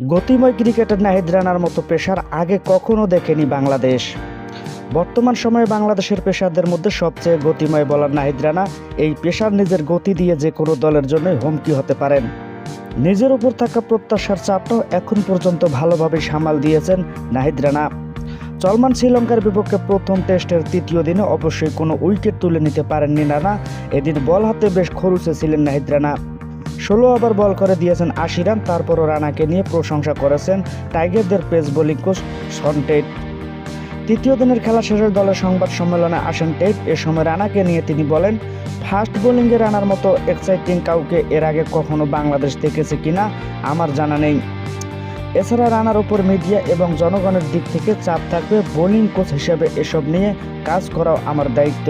গতিময় cricketer Nahid রানার মতো পেশার আগে কখনো দেখেনি বাংলাদেশ। বর্তমান সময়ে বাংলাদেশের পেশাদের মধ্যে সবচেয়ে গতিময় বলার নাহিদ রানা এই পেশার নিজের গতি দিয়ে যে কোনো দলের জন্যই হুমকি হতে পারেন। নিজের উপর থাকা প্রত্যাশার চাপটাও এখন পর্যন্ত ভালোভাবে সামাল দিয়েছেন নাহিদ রানা। চলমান শ্রীলঙ্কার বিপক্ষে প্রথম টেস্টের তৃতীয় দিনে অবশ্যই কোনো উইকেট তুলে নিতে পারেননি রানা। এদিন বল হাতে বেশ খরুচে ছিলেন নাহিদ রানা। ষোলো ওভার বল করে দিয়েছেন আশি রান তারপরও রানাকে নিয়ে প্রশংসা করেছেন টাইগারদের pace bowling coach Shaun Tait তৃতীয় দিনের খেলা শেষের দলের সংবাদ সম্মেলনে আসেন টেট এ সময় রানাকে নিয়ে তিনি বলেন, ফাস্ট বোলিংয়ে রানার মতো এক্সাইটিং কাউকে এর আগে কখনো বাংলাদেশ দেখেছে কিনা আমার জানা নেই। এছাড়া রানার ওপর মিডিয়া এবং জনগণের দিক থেকে চাপ থাকবে বোলিং কোচ হিসেবে এসব নিয়ে কাজ করাও আমার দায়িত্ব।